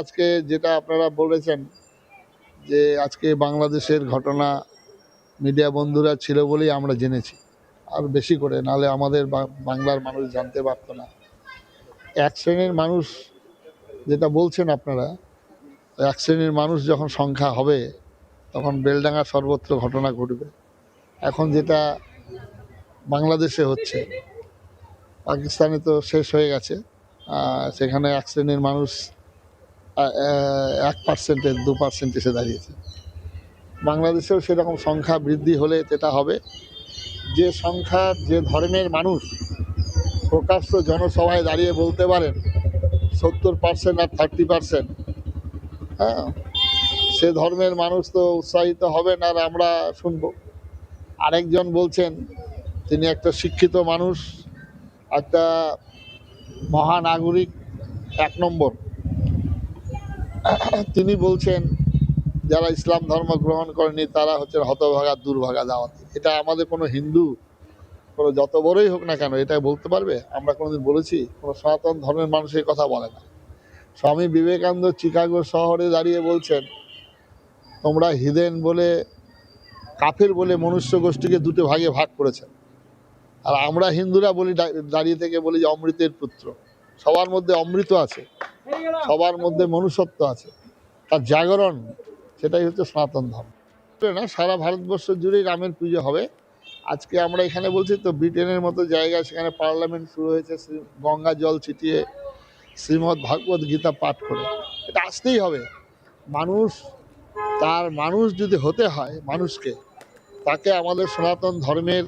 আজকে যেটা আপনারা বলেছেন যে আজকে বাংলাদেশের ঘটনা মিডিয়া বন্ধুরা ছিল বলেই আমরা জেনেছি। আর বেশি করে নালে আমাদের বাংলার মানুষ জানতে পারতো না। এক শ্রেণির মানুষ যেটা বলছেন আপনারা, এক শ্রেণির মানুষ যখন সংখ্যা হবে, তখন বেলডাঙ্গা সর্বত্র ঘটনা ঘটবে। এখন যেটা বাংলাদেশে হচ্ছে, পাকিস্তানে তো শেষ হয়ে গেছে সেখানে এক শ্রেণির মানুষ এক পার্সেন্টে দু পার্সেন্ট এসে দাঁড়িয়েছে। বাংলাদেশেও সেরকম সংখ্যা বৃদ্ধি হলে যেটা হবে, যে সংখ্যা, যে ধর্মের মানুষ প্রকাশ্য জনসভায় দাঁড়িয়ে বলতে পারেন, সত্তর পার্সেন্ট আর থার্টি পার্সেন্ট হ্যাঁ সে ধর্মের মানুষ তো উৎসাহিত হবেন আর আমরা শুনব। আরেকজন বলছেন, তিনি একটা শিক্ষিত মানুষ, একটা মহানাগরিক, এক নম্বর। তিনি বলছেন, যারা ইসলাম ধর্ম গ্রহণ করেনি, তারা হচ্ছে হতভাগা, দুর্ভাগা দাওয়াতি। এটা আমাদের কোনো হিন্দু, কোনো যত বড়ই হোক না কেন, এটা বলতে পারবে? আমরা কোনোদিন বলেছি, কোনো সনাতন ধর্মের মানুষ এই কথা বলে না। স্বামী বিবেকানন্দ চিকাগো শহরে দাঁড়িয়ে বলছেন, তোমরা হিদেন বলে, কাফের বলে মনুষ্য গোষ্ঠীকে দুটো ভাগে ভাগ করেছেন। আর আমরা হিন্দুরা বলি, দাঁড়িয়ে থেকে বলি যে অমৃতের পুত্র। সবার মধ্যে অমৃত আছে। সবার মধ্যে মনুষ্যত্ব আছে। তার জাগরণ, সেটাই হচ্ছে সনাতন ধর্ম। না, সারা ভারতবর্ষ জুড়েই রামের পুজো হবে। আজকে আমরা এখানে বলছি তো, ব্রিটেনের মতো জায়গায় সেখানে পার্লামেন্ট শুরু হয়েছে গঙ্গা জল ছিটিয়ে শ্রীমৎ ভাগবত গীতা পাঠ করে। এটা আসতেই হবে। মানুষ, তার মানুষ যদি হতে হয় মানুষকে, তাকে আমাদের সনাতন ধর্মের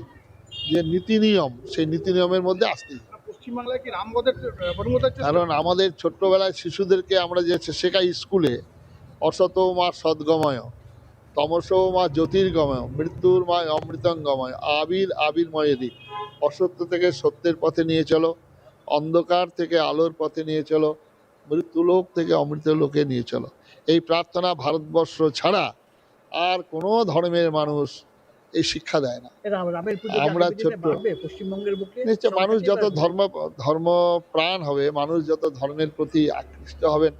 যে নীতি নিয়ম, সেই নীতি নিয়মের মধ্যে আসতেই হবে। পশ্চিমবাংলায় কি পরিণত কারণ আমাদের ছোট্টবেলায় শিশুদেরকে আমরা যে শেখাই স্কুলে, অসত মা সদ্গময়, তমস মা জ্যোতির্গময়, মৃত্যুর মা অমৃতঙ্গময়, আবির আবির্ময় দিক অসত্য থেকে সত্যের পথে নিয়ে চলো, অন্ধকার থেকে আলোর পথে নিয়ে চলো, মৃত্যুলোক থেকে অমৃত লোকে নিয়ে চলো। এই প্রার্থনা ভারতবর্ষ ছাড়া আর কোনো ধর্মের মানুষ এই শিক্ষা দেয় না। আমরা ছোট্ট- মানুষ যত ধর্ম ধর্ম প্রাণ হবে মানুষ যত ধর্মের প্রতি আকৃষ্ট হবেন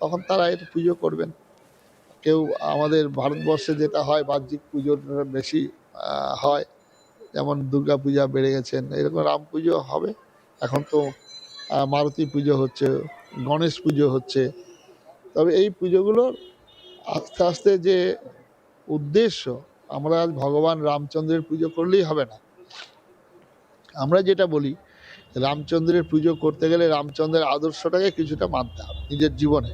তখন তারা এটা পুজো করবেন। কেউ আমাদের ভারতবর্ষে যেটা হয় বাহ্যিক পুজোর বেশি হয় যেমন দুর্গা পূজা বেড়ে গেছেন এরকম রাম পুজো হবে। এখন তো মারুতি পুজো হচ্ছে গণেশ পুজো হচ্ছে। তবে এই পুজোগুলোর আস্তে আস্তে যে উদ্দেশ্য আমরা আজ ভগবান রামচন্দ্রের পুজো করলেই হবে না। আমরা যেটা বলি, রামচন্দ্রের পুজো করতে গেলে রামচন্দ্রের আদর্শটাকে কিছুটা মানতে হবে নিজের জীবনে।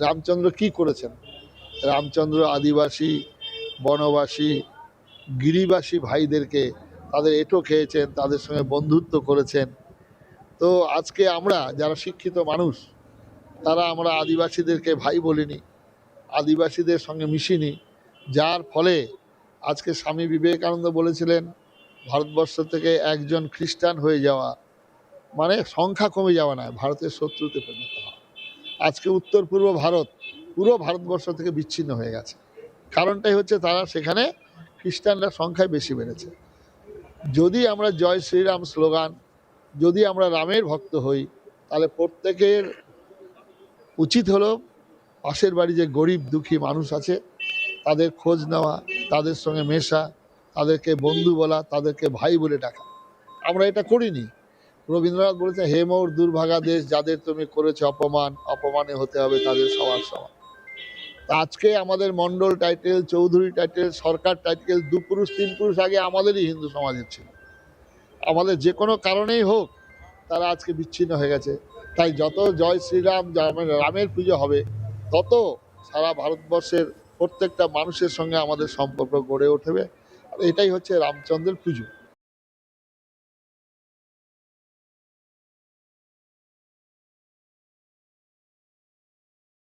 রামচন্দ্র কি করেছেন? রামচন্দ্র আদিবাসী, বনবাসী, গিরিবাসী ভাইদেরকে তাদের এঁটো খেয়েছেন, তাদের সঙ্গে বন্ধুত্ব করেছেন। তো আজকে আমরা যারা শিক্ষিত মানুষ, তারা আমরা আদিবাসীদেরকে ভাই বলিনি, আদিবাসীদের সঙ্গে মিশিনি, যার ফলে আজকে স্বামী বিবেকানন্দ বলেছিলেন, ভারতবর্ষ থেকে একজন খ্রিস্টান হয়ে যাওয়া মানে সংখ্যা কমে যাওয়া নয়, ভারতের শত্রুতে পরিণত হওয়া। আজকে উত্তর পূর্ব ভারত পুরো ভারতবর্ষ থেকে বিচ্ছিন্ন হয়ে গেছে। কারণটাই হচ্ছে তারা সেখানে খ্রিস্টানরা সংখ্যায় বেশি বেড়েছে। যদি আমরা জয় শ্রীরাম স্লোগান, যদি আমরা রামের ভক্ত হই, তাহলে প্রত্যেকের উচিত হলো পাশের বাড়ি যে গরিব দুঃখী মানুষ আছে তাদের খোঁজ নেওয়া, তাদের সঙ্গে মেশা, তাদেরকে বন্ধু বলা, তাদেরকে ভাই বলে ডাকা। আমরা এটা করিনি। রবীন্দ্রনাথ বলেছে হে মোর দুর্ভাগা দেশ, যাদের তুমি করেছ অপমান, অপমানে হতে হবে তাদের সবার সমান। আজকে আমাদের Mondal title, Chowdhury title, Sarkar title, দু পুরুষ, তিন পুরুষ আগে আমাদেরই হিন্দু সমাজের ছিল। আমাদের যে কোনো কারণেই হোক তারা আজকে বিচ্ছিন্ন হয়ে গেছে। তাই যত জয় শ্রীরাম রামের রামের পুজো হবে, তত সারা ভারতবর্ষের প্রত্যেকটা মানুষের সঙ্গে আমাদের সম্পর্ক গড়ে উঠবে। আর এটাই হচ্ছে রামচন্দ্রের পুজো।